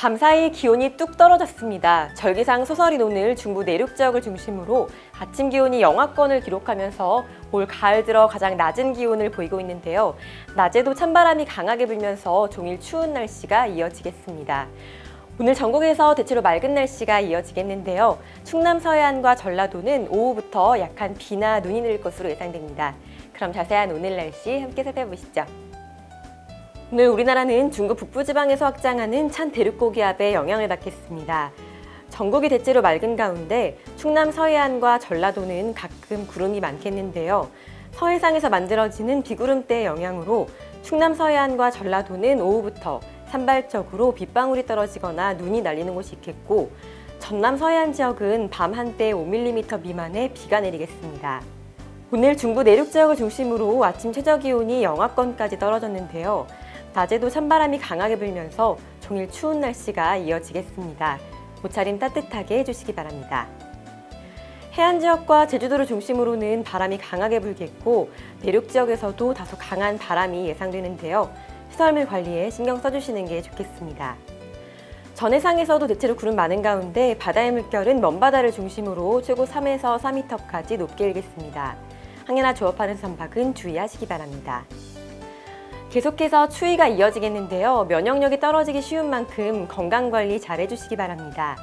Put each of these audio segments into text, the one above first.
밤사이 기온이 뚝 떨어졌습니다. 절기상 소설인 오늘 중부 내륙 지역을 중심으로 아침 기온이 영하권을 기록하면서 올 가을 들어 가장 낮은 기온을 보이고 있는데요. 낮에도 찬바람이 강하게 불면서 종일 추운 날씨가 이어지겠습니다. 오늘 전국에서 대체로 맑은 날씨가 이어지겠는데요. 충남 서해안과 전라도는 오후부터 약한 비나 눈이 내릴 것으로 예상됩니다. 그럼 자세한 오늘 날씨 함께 살펴보시죠. 오늘 우리나라는 중국 북부지방에서 확장하는 찬 대륙고기압의 영향을 받겠습니다. 전국이 대체로 맑은 가운데 충남 서해안과 전라도는 가끔 구름이 많겠는데요. 서해상에서 만들어지는 비구름대의 영향으로 충남 서해안과 전라도는 오후부터 산발적으로 빗방울이 떨어지거나 눈이 날리는 곳이 있겠고 전남 서해안 지역은 밤 한때 5mm 미만의 비가 내리겠습니다. 오늘 중부 내륙 지역을 중심으로 아침 최저 기온이 영하권까지 떨어졌는데요. 낮에도 찬바람이 강하게 불면서 종일 추운 날씨가 이어지겠습니다. 옷차림 따뜻하게 해주시기 바랍니다. 해안 지역과 제주도를 중심으로는 바람이 강하게 불겠고 내륙 지역에서도 다소 강한 바람이 예상되는데요. 시설물 관리에 신경 써주시는 게 좋겠습니다. 전해상에서도 대체로 구름 많은 가운데 바다의 물결은 먼바다를 중심으로 최고 3에서 4m까지 높게 일겠습니다. 항해나 조업하는 선박은 주의하시기 바랍니다. 계속해서 추위가 이어지겠는데요. 면역력이 떨어지기 쉬운 만큼 건강관리 잘 해주시기 바랍니다.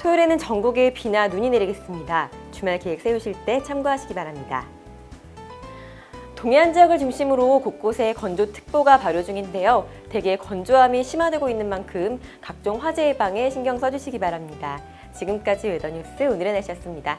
토요일에는 전국에 비나 눈이 내리겠습니다. 주말 계획 세우실 때 참고하시기 바랍니다. 동해안 지역을 중심으로 곳곳에 건조특보가 발효 중인데요. 대개 건조함이 심화되고 있는 만큼 각종 화재 예방에 신경 써주시기 바랍니다. 지금까지 웨더뉴스 오늘의 날씨였습니다.